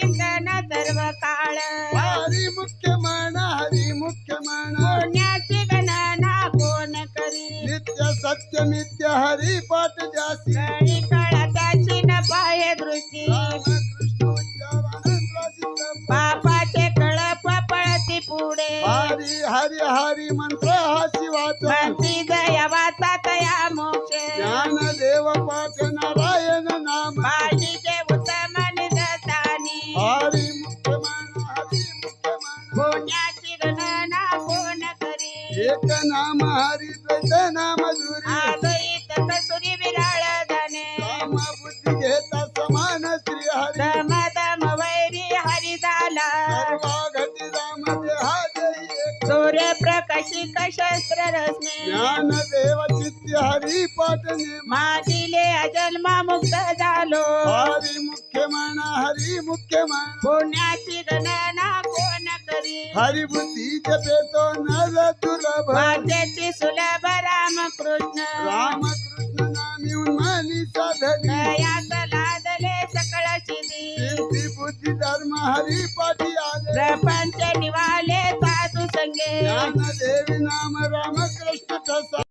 चिंतन सर्व काळ. हरी मुख्य म्हण हरी मुख्य म्हण पुण्याची गणना कोण करी? नित्य सत्य नित्य हरी पाठ जासी. कळी कळा त्याची न पाहे दृष्टी. पापाचे कळप पळती पुढे. हरी हरी हरी मंत्र हा शिवाचा भक्ती दया वाचा तया मोक्ष. ज्ञान देव पाठ नारायण नाम. गणना कोण करी? एक नाम हरी द्वैत नाम जुरी आदईत कसुरी विराळ धने. राम बुद्धी घेता समान श्री हरी. दम दम वैरी हरी झाला सर्वा घटी राम देहा एक. सूर्य प्रकाशी कशस्त्र रसने ज्ञान देव चित्त हरी पाठ नेम मागिले अजन्मा मुक्त झालो. हरी मुख्य म्हण हरी मुख्य म्हण पुण्याची गणना कोण करी हरी बुद्धी जपेतो नर दुर्लभ भाग्याची सुलभ रामकृष्ण. राम कृष्ण नामी उन्मानी साधनी दयात लादले सकळ सिद्धी. बुद्धी धर्म हरी पाठी आले. प्रपंच निवाले साधू संगे ज्ञान देवी नाम राम कृष्ण तसा